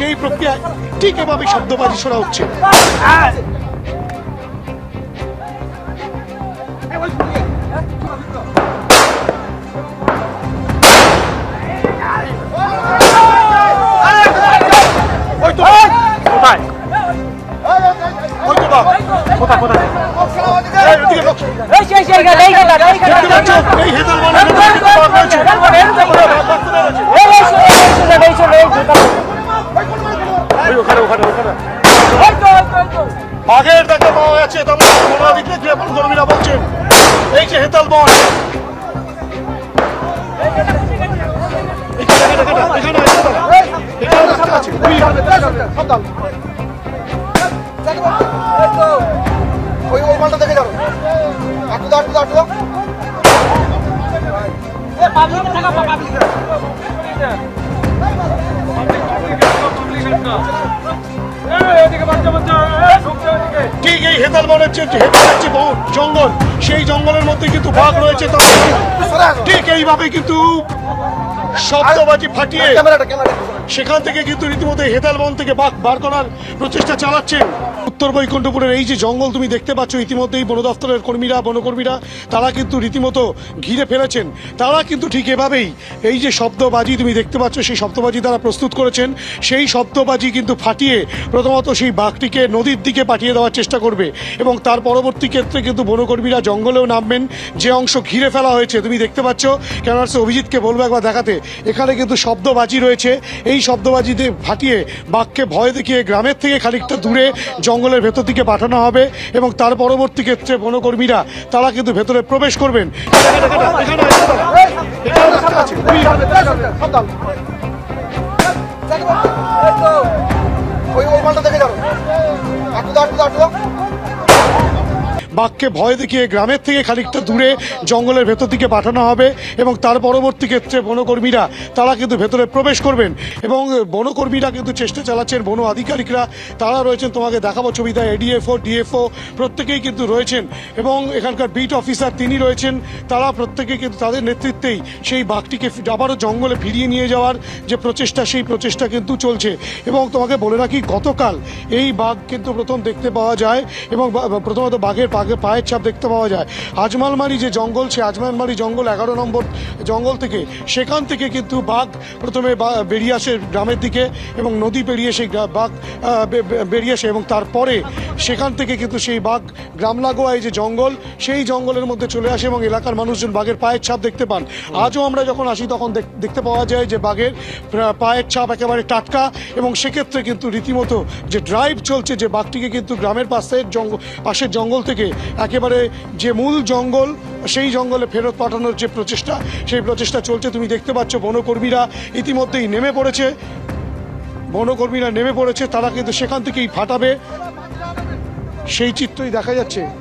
সেই প্রক্রিয়ায় ঠিক এভাবে শব্দবাজি শোনা হচ্ছে এই, ওদিকে লোক। এই সেই সেই গেল এই গেল এই গেল দেখতে পাচ্ছ? এই হেতাল বনের ভেতরে কিন্তু বাঘ রয়েছে। ওরা বাঘ বাঘতে পেরেছে। এই এই সেই এই সেই এই সেই এই সেই ওই ওখানে ওখানে ওখানে বাঘের দেখা পাওয়া গেছে তবে বনাদিকে ক্রিয়াপন কর্মীরা বলছেন এই যে হেতাল বন। ওই, ওই মালটা দেখে যাব আটু দাও আটু দাও আটু দাও এ পাবলিকে থাকা পাবলিকে ঠিক এই হেতাল মনে হচ্ছে হেতাল হচ্ছে বন জঙ্গল। সেই জঙ্গলের মধ্যে কিন্তু বাঘ রয়েছে ঠিক এইভাবে কিন্তু শব্দবাজি ফাটিয়ে ক্যামেরাটা ক্যামেরা সেখান থেকে কিন্তু রীতিমতো এই হেতাল বন থেকে বাঘ বার করার প্রচেষ্টা চালাচ্ছেন। উত্তর বৈকুণ্ঠপুরের এই যে জঙ্গল তুমি দেখতে পাচ্ছ, ইতিমধ্যেই বন দফতরের কর্মীরা, বনকর্মীরা, তারা কিন্তু রীতিমতো ঘিরে ফেলেছেন। তারা কিন্তু ঠিক এভাবেই এই যে শব্দবাজি তুমি দেখতে পাচ্ছ, সেই শব্দবাজি তারা প্রস্তুত করেছেন। সেই শব্দবাজি কিন্তু ফাটিয়ে প্রথমত সেই বাঘটিকে নদীর দিকে পাঠিয়ে দেওয়ার চেষ্টা করবে এবং তার পরবর্তী ক্ষেত্রে কিন্তু বনকর্মীরা জঙ্গলেও নামবেন। যে অংশ ঘিরে ফেলা হয়েছে, তুমি দেখতে পাচ্ছ ক্যামেরার্স অভিজিৎকে বলব একবার দেখাতে, এখানে কিন্তু শব্দবাজি রয়েছে। এই শব্দবাজিতে ফাটিয়ে বাঘকে ভয় দেখিয়ে গ্রামের থেকে খানিকটা দূরে জঙ্গলের ভেতর দিকে পাঠানো হবে এবং তার পরবর্তী ক্ষেত্রে বনকর্মীরা তারা কিন্তু ভেতরে প্রবেশ করবেন। ওই, ওই মালটা দেখে আটু বাঘকে ভয় দেখিয়ে গ্রামের থেকে খানিকটা দূরে জঙ্গলের ভেতর দিকে পাঠানো হবে এবং তার পরবর্তী ক্ষেত্রে বনকর্মীরা, তারা কিন্তু ভেতরে প্রবেশ করবেন এবং বনকর্মীরা কিন্তু চেষ্টা চালাচ্ছেন, বন আধিকারিকরা, তারা রয়েছেন তোমাকে দেখাবো ছবিটা এডিএফও ডিএফও প্রত্যেকেই কিন্তু রয়েছেন এবং এখানকার বিট অফিসার তিনি রয়েছেন, তারা প্রত্যেকেই কিন্তু তাদের নেতৃত্বেই সেই বাঘটিকে আবারও জঙ্গলে ফিরিয়ে নিয়ে যাওয়ার যে প্রচেষ্টা, সেই প্রচেষ্টা কিন্তু চলছে এবং তোমাকে বলে রাখি, গতকাল এই বাঘ কিন্তু প্রথম দেখতে পাওয়া যায় এবং প্রথমত বাঘের পাগে পায়ের ছাপ দেখতে পাওয়া যায়। আজমালমারি যে জঙ্গল, সে আজমালমারি জঙ্গল এগারো নম্বর জঙ্গল থেকে। সেখান থেকে কিন্তু বাঘ প্রথমে বেরিয়ে আসে গ্রামের দিকে এবং নদী পেরিয়ে সেই বাঘ বেরিয়ে আসে এবং তারপরে সেখান থেকে কিন্তু সেই বাঘ গ্রাম লাগোয়া এই যে জঙ্গল, সেই জঙ্গলের মধ্যে চলে আসে এবং এলাকার মানুষজন বাঘের পায়ের ছাপ দেখতে পান। আজও আমরা যখন আসি তখন দেখ- দেখতে পাওয়া যায় যে বাঘের পায়ের ছাপ একেবারে টাটকা এবং সেক্ষেত্রে কিন্তু রীতিমতো যে ড্রাইভ চলছে যে বাঘটিকে কিন্তু গ্রামের পাশের জঙ্গল পাশের জঙ্গল থেকে একেবারে যে মূল জঙ্গল, সেই জঙ্গলে ফেরত পাঠানোর যে প্রচেষ্টা, সেই প্রচেষ্টা চলছে। তুমি দেখতে পাচ্ছ বনকর্মীরা ইতিমধ্যেই নেমে পড়েছে। বনকর্মীরা নেমে পড়েছে, তারা কিন্তু সেখান থেকেই ফাটাবে। সেই চিত্রই দেখা যাচ্ছে।